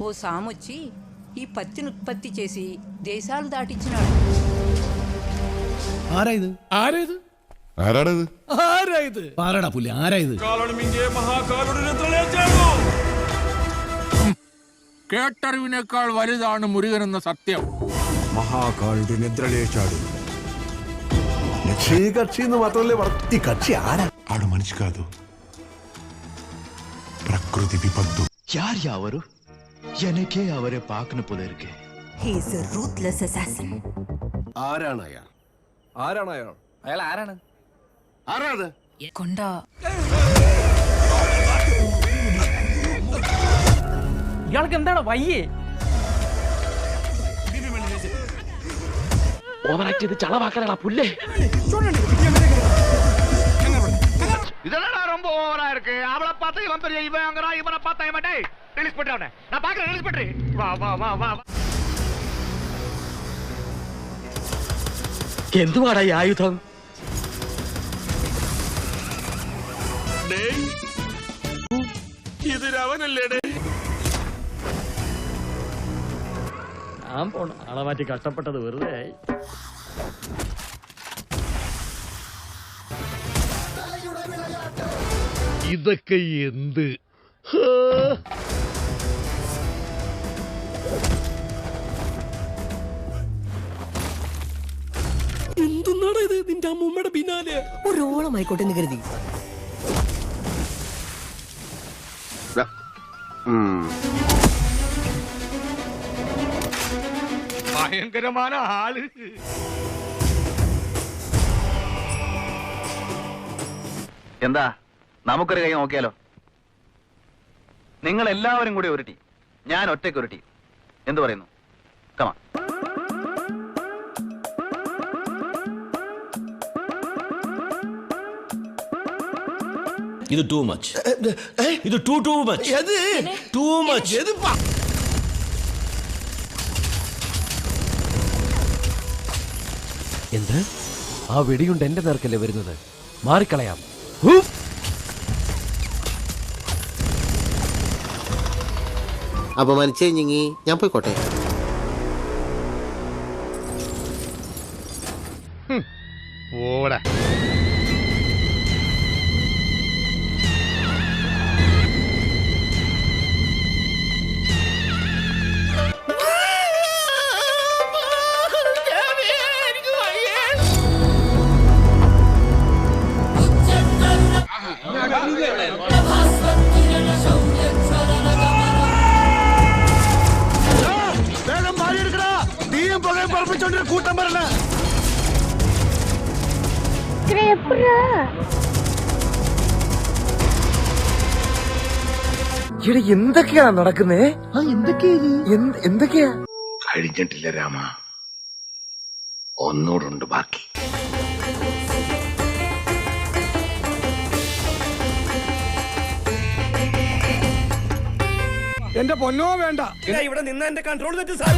ఓ సామొచ్చి ఈ పత్తిని ఉత్పత్తి చేసి దేశాలు దాటించినాడు ആരായത് ആരേത് ആരാടത് ആരായത് പാറടാ പുല്ലി ആരായത് കാലൊളിമിന്റെ മഹാകാലുടെ നിദ്രലേറ്റാണോ കേട്ടറിവിനേക്കാൾ വലുതാണ് മുരുകൻ എന്ന സത്യം മഹാകാളുടെ നിദ്രലേറ്റാడు ఈ కక్షి എന്ന് മാത്രമല്ലേ പറ- ఈ కక్షి ఆరా ఆడు మనిషి కాదు ప్రకృతి విపత్తు ಯಾರ್ಯಾವರು எனக்கே அவரை பார்க்கணும் போல இருக்கு He is a ruthless assassin. ആരാണ് അയാൾ ആരാണ് അയാൾ അയാൾ ആരാണ് ആരാത് கொண்டா ഇയാൾക്ക് എന്താണ് വയ്യേ ഓവറാക്ട് ചെയ്ത് ചളവാക്കാനാ പുല്ലേ இதெல்லாம் ரொம்ப ஓவரா இருக்கு அவளை பார்த்தா இவன் பெரிய இவன் வாங்குறான் இவனை பார்த்தா இவன் டேய் ரிலீஸ் பண்ணிட்டு அவனை நான் பாக்குறேன் ரிலீஸ் பண்றேன் வா வா வா வா എന്തുവാടാ ഈ ആയുധം ഞാൻ പോണ ആളെ മാറ്റി കഷ്ടപ്പെട്ടത് വെറുതെ ആയി ഇതൊക്കെ എന്ത് എന്തുന്നാടാ നിന്റെ ആൾ. എന്താ? നമുക്കൊരു കൈ നോക്കിയാലോ? നിങ്ങൾ എല്ലാവരും കൂടി ഒരു ടീം. ഞാൻ ഒറ്റയ്ക്ക് ഒരു ടീം. എന്തു പറയുന്നു? കമാ ഇത് ടൂ മച്ച് ഇത് too too much too much എന്ത്? ആ വെടിയുണ്ട് എന്റെ നേർക്കല്ലേ വരുന്നത്? മാറിക്കളയാം. അപമാനിച്ചേ ഞങ്ങി. ഞാൻ പോയിക്കോട്ടെ. ഓടാ. ഇവിടെ എന്തൊക്കെയാ നടക്കുന്നേ? എന്തൊക്കെയാ കഴിഞ്ഞിട്ടില്ല രാമ. ഒന്നൂടുണ്ട് ബാക്കി. എന്റെ പൊന്നോ വേണ്ട. ഇവിടെ നിന്ന് എന്റെ കൺട്രോൾ തെറ്റ് സാർ